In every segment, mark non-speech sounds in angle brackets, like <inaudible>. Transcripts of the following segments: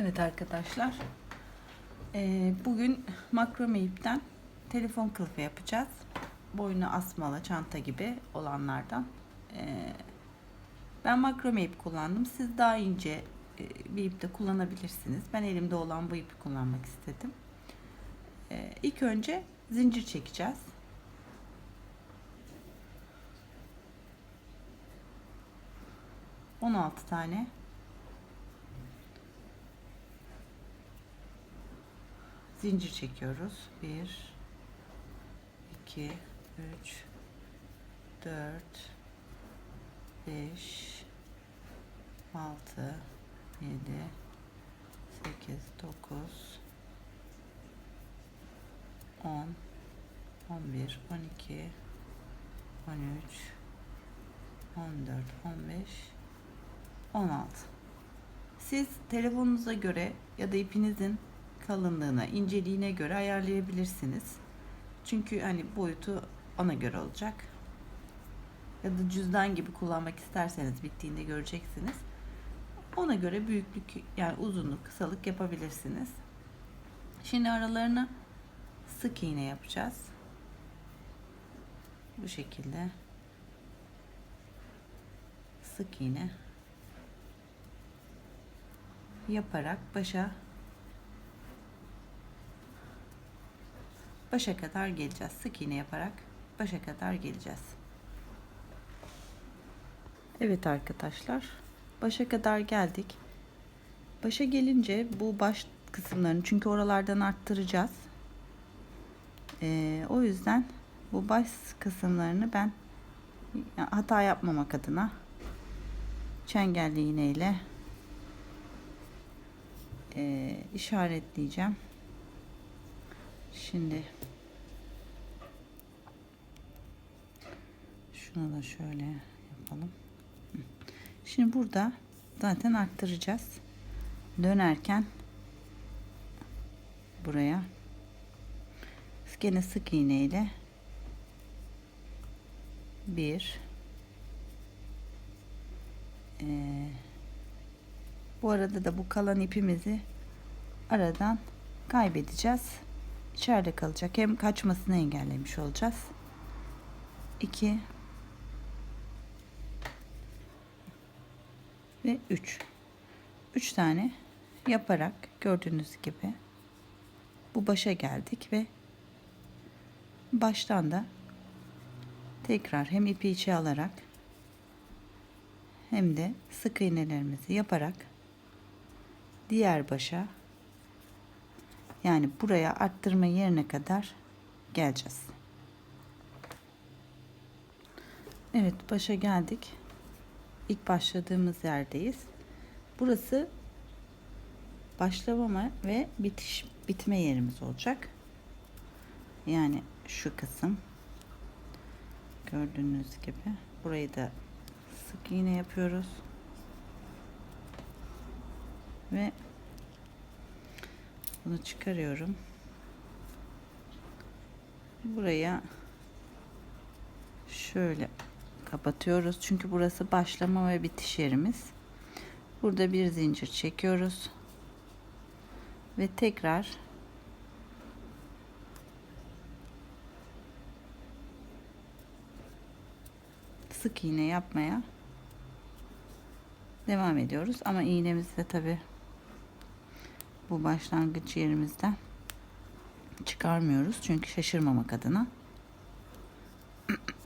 Evet arkadaşlar. Ee, bugün makrome ipten telefon kılıfı yapacağız. Boynu asmalı çanta gibi olanlardan. Ee, ben makrome ip kullandım. Siz daha ince e, bir ip de kullanabilirsiniz. Ben elimde olan bu ipi kullanmak istedim. Ee, ilk önce zincir çekeceğiz. On altı tane. Zincir çekiyoruz. 1 2 3 4 5 6 7 8 9 10 11 12 13 14 15 16 siz telefonunuza göre ya da ipinizin kalınlığına, inceliğine göre ayarlayabilirsiniz. Çünkü hani boyutu ona göre olacak. Ya da cüzdan gibi kullanmak isterseniz bittiğinde göreceksiniz. Ona göre büyüklük yani uzunluk, kısalık yapabilirsiniz. Şimdi aralarına sık iğne yapacağız. Bu şekilde sık iğne yaparak başa başa kadar geleceğiz. Sık iğne yaparak başa kadar geleceğiz. Evet arkadaşlar. Başa kadar geldik. Başa gelince bu baş kısımlarını çünkü oralardan arttıracağız. Ee, o yüzden bu baş kısımlarını ben hata yapmamak adına çengelli iğneyle e, işaretleyeceğim. Şimdi şunu da şöyle yapalım. Şimdi burada zaten arttıracağız. Dönerken buraya gene sık iğne ile bir ee, bu arada da bu kalan ipimizi aradan kaybedeceğiz içeride kalacak. Hem kaçmasını engellemiş olacağız. 2 ve 3 3 tane yaparak gördüğünüz gibi bu başa geldik ve baştan da tekrar hem ipi içe alarak hem de sık iğnelerimizi yaparak diğer başa yani buraya arttırma yerine kadar geleceğiz. Evet başa geldik. İlk başladığımız yerdeyiz. Burası başlama ve bitiş bitme yerimiz olacak. Yani şu kısım gördüğünüz gibi burayı da sık iğne yapıyoruz. Ve bunu çıkarıyorum. Buraya şöyle kapatıyoruz. Çünkü burası başlama ve bitiş yerimiz. Burada bir zincir çekiyoruz. Ve tekrar sık iğne yapmaya devam ediyoruz. Ama iğnemizi de tabi bu başlangıç yerimizden çıkarmıyoruz. Çünkü şaşırmamak adına.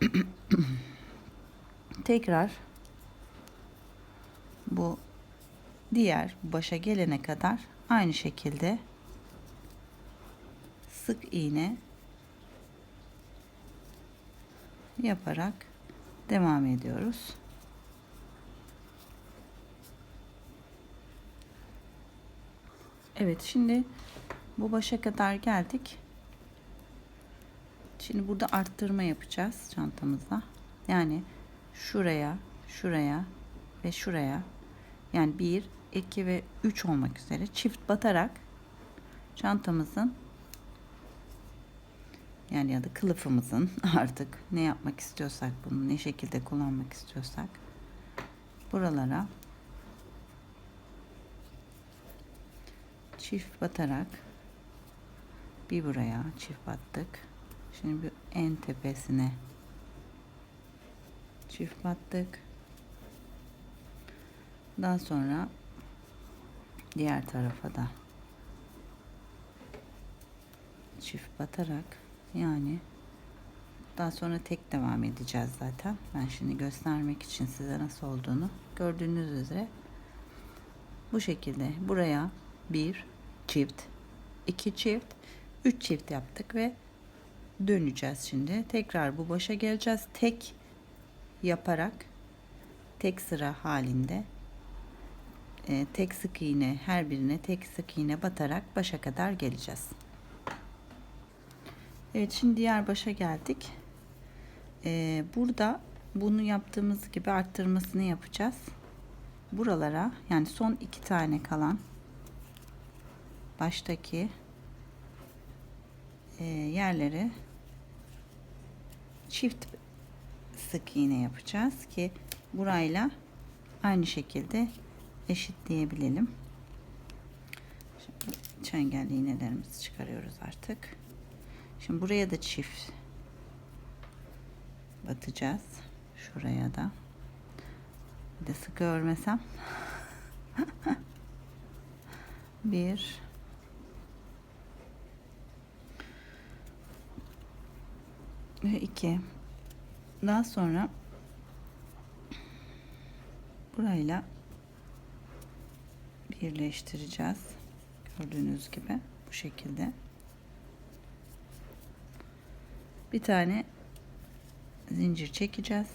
<clears throat> Tekrar bu diğer başa gelene kadar aynı şekilde sık iğne yaparak devam ediyoruz. Evet şimdi bu başa kadar geldik. Şimdi burada arttırma yapacağız çantamızda. Yani şuraya, şuraya ve şuraya yani 1, 2 ve 3 olmak üzere çift batarak çantamızın yani ya da kılıfımızın <laughs> artık ne yapmak istiyorsak bunu ne şekilde kullanmak istiyorsak buralara çift batarak bir buraya çift battık. Şimdi bir en tepesine çift battık. Daha sonra diğer tarafa da çift batarak yani daha sonra tek devam edeceğiz zaten. Ben şimdi göstermek için size nasıl olduğunu gördüğünüz üzere bu şekilde buraya bir çift, iki çift, üç çift yaptık ve döneceğiz şimdi. Tekrar bu başa geleceğiz. Tek yaparak tek sıra halinde e, tek sık iğne her birine tek sık iğne batarak başa kadar geleceğiz. Evet şimdi diğer başa geldik. Ee, burada bunu yaptığımız gibi arttırmasını yapacağız. Buralara yani son iki tane kalan baştaki e, yerleri çift sık iğne yapacağız ki burayla aynı şekilde eşitleyebilelim. Şimdi çengelli iğnelerimizi çıkarıyoruz artık. Şimdi buraya da çift batacağız. Şuraya da. Bir de sıkı örmesem. <laughs> Bir. Ve <laughs> iki. Daha sonra burayla birleştireceğiz. Gördüğünüz gibi bu şekilde. Bir tane zincir çekeceğiz.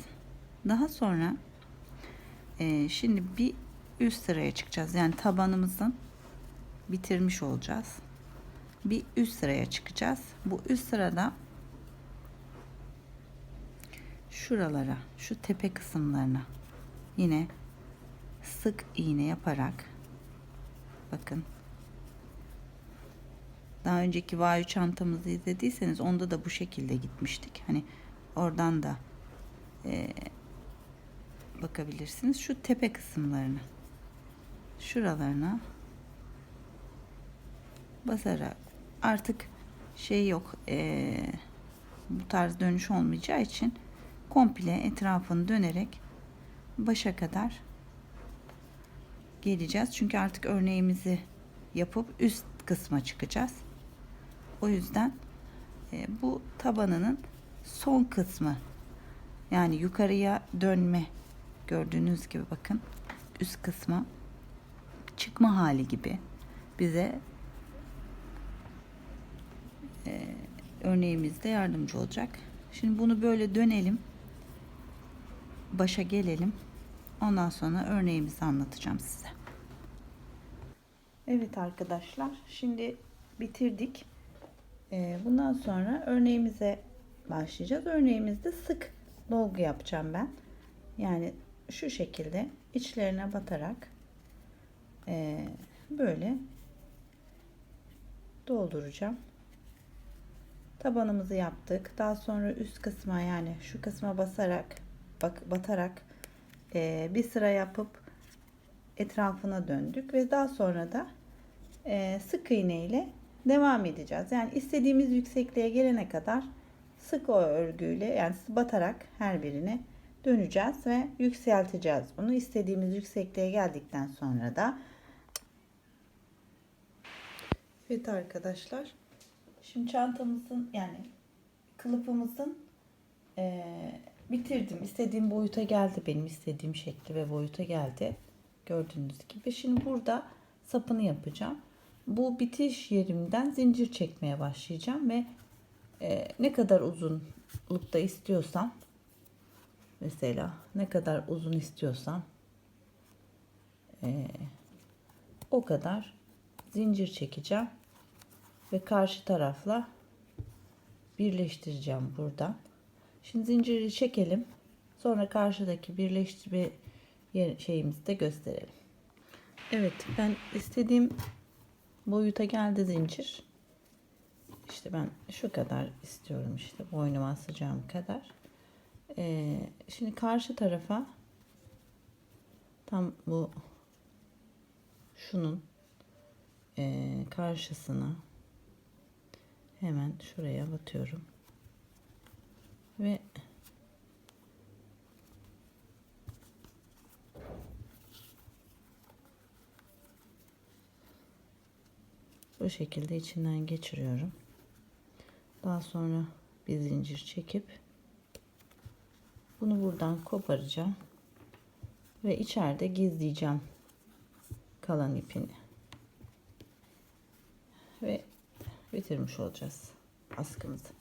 Daha sonra e, şimdi bir üst sıraya çıkacağız. Yani tabanımızın bitirmiş olacağız. Bir üst sıraya çıkacağız. Bu üst sırada şuralara, şu tepe kısımlarına yine sık iğne yaparak bakın daha önceki vayu çantamızı izlediyseniz onda da bu şekilde gitmiştik. Hani oradan da e, bakabilirsiniz. Şu tepe kısımlarına şuralarına basarak artık şey yok e, bu tarz dönüş olmayacağı için komple etrafını dönerek başa kadar geleceğiz. Çünkü artık örneğimizi yapıp üst kısma çıkacağız. O yüzden e, bu tabanının son kısmı yani yukarıya dönme gördüğünüz gibi bakın üst kısmı çıkma hali gibi bize e, örneğimizde yardımcı olacak. Şimdi bunu böyle dönelim. Başa gelelim. Ondan sonra örneğimizi anlatacağım size. Evet arkadaşlar şimdi bitirdik. Ee, bundan sonra örneğimize başlayacağız. Örneğimizde sık dolgu yapacağım ben. Yani şu şekilde içlerine batarak e, böyle dolduracağım. Tabanımızı yaptık. Daha sonra üst kısma yani şu kısma basarak bak batarak e, bir sıra yapıp etrafına döndük ve daha sonra da e, sık iğne ile devam edeceğiz. Yani istediğimiz yüksekliğe gelene kadar sık o örgüyle yani batarak her birine döneceğiz ve yükselteceğiz bunu. istediğimiz yüksekliğe geldikten sonra da Evet arkadaşlar. Şimdi çantamızın yani kılıfımızın e, bitirdim. İstediğim boyuta geldi. Benim istediğim şekli ve boyuta geldi. Gördüğünüz gibi. Şimdi burada sapını yapacağım bu bitiş yerimden zincir çekmeye başlayacağım ve e, ne kadar uzunlukta istiyorsam mesela ne kadar uzun istiyorsam e, o kadar zincir çekeceğim ve karşı tarafla birleştireceğim buradan. Şimdi zinciri çekelim. Sonra karşıdaki birleştirme şeyimizi de gösterelim. Evet ben istediğim boyuta geldi zincir. İşte ben şu kadar istiyorum işte boynuma asacağım kadar. Ee, şimdi karşı tarafa tam bu şunun eee, karşısına hemen şuraya batıyorum. Ve bu şekilde içinden geçiriyorum. Daha sonra bir zincir çekip bunu buradan koparacağım ve içeride gizleyeceğim kalan ipini. Ve bitirmiş olacağız askımızı.